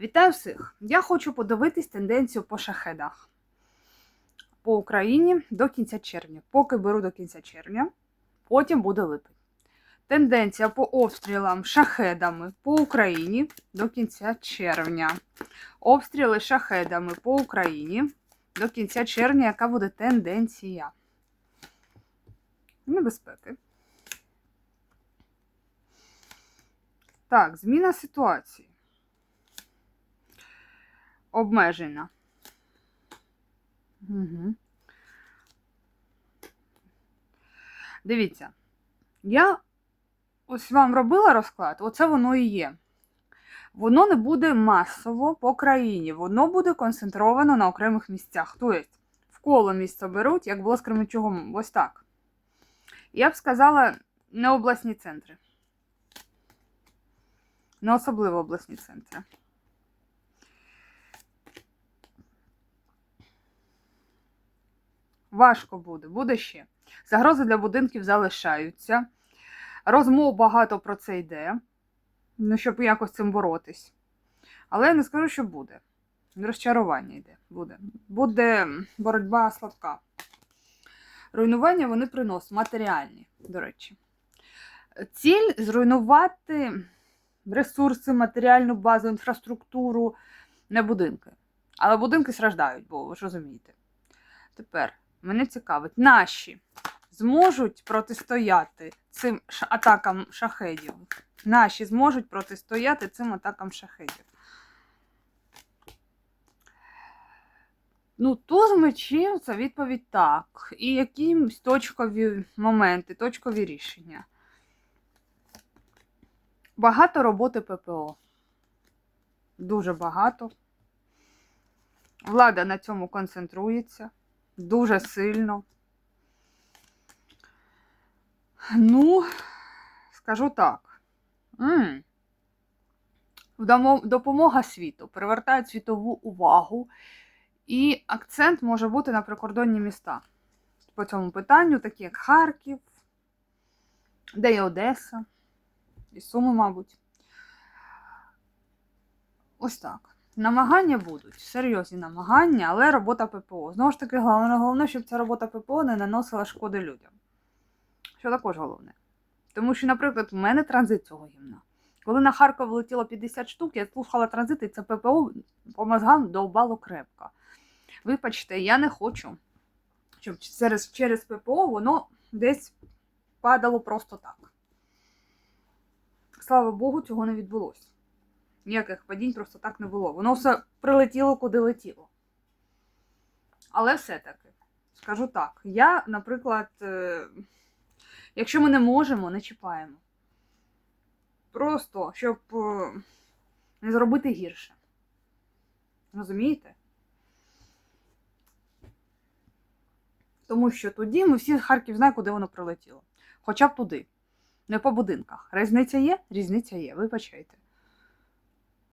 Вітаю всіх! Я хочу подивитись тенденцію по шахедах по Україні до кінця червня. Поки беру до кінця червня, потім буде липень. Тенденція по обстрілам шахедами по Україні до кінця червня. Обстріли шахедами по Україні до кінця червня, яка буде тенденція? Небезпеки. Так, зміна ситуації. Обмежена. Угу. Дивіться, я ось вам робила розклад, оце воно і є. Воно не буде масово по країні, воно буде концентровано на окремих місцях. Тобто, в коло місто беруть, як було з Кременчугом, ось так. Я б сказала, не обласні центри. Не особливо обласні центри. Важко буде, буде ще. Загрози для будинків залишаються. Розмов багато про це йде. Ну, щоб якось цим боротись. Але я не скажу, що буде. Розчарування йде. Буде. Буде боротьба слабка. Руйнування вони приносять матеріальні, до речі. Ціль зруйнувати ресурси, матеріальну базу, інфраструктуру, не будинки. Але будинки страждають, бо ви ж розумієте. Тепер мене цікавить, наші зможуть протистояти цим атакам шахедів. Наші зможуть протистояти цим атакам шахедів. Ну, туз мечів це відповідь так. І якісь точкові моменти, точкові рішення. Багато роботи ППО. Дуже багато. Влада на цьому концентрується дуже сильно. Ну, скажу так. м Вдамо- Допомога світу привертає світову увагу, і акцент може бути на прикордонні міста. По цьому питанню, такі як Харків, де і Одеса, і Суми, мабуть. Ось так. Намагання будуть, серйозні намагання, але робота ППО. Знову ж таки, головне, головне, щоб ця робота ППО не наносила шкоди людям. Що також головне. Тому що, наприклад, в мене транзит цього гімна. Коли на Харків летіло 50 штук, я слухала транзит, і це ППО по мозгам довбало крепко. Вибачте, я не хочу, щоб через, через ППО воно десь падало просто так. Слава Богу, цього не відбулося. Ніяких падінь просто так не було. Воно все прилетіло, куди летіло. Але все-таки, скажу так, я, наприклад, е, якщо ми не можемо, не чіпаємо. Просто, щоб е, не зробити гірше. Розумієте? Тому що тоді ми всі Харків знаємо, куди воно прилетіло. Хоча б туди. Не по будинках. Різниця є? Різниця є, вибачайте.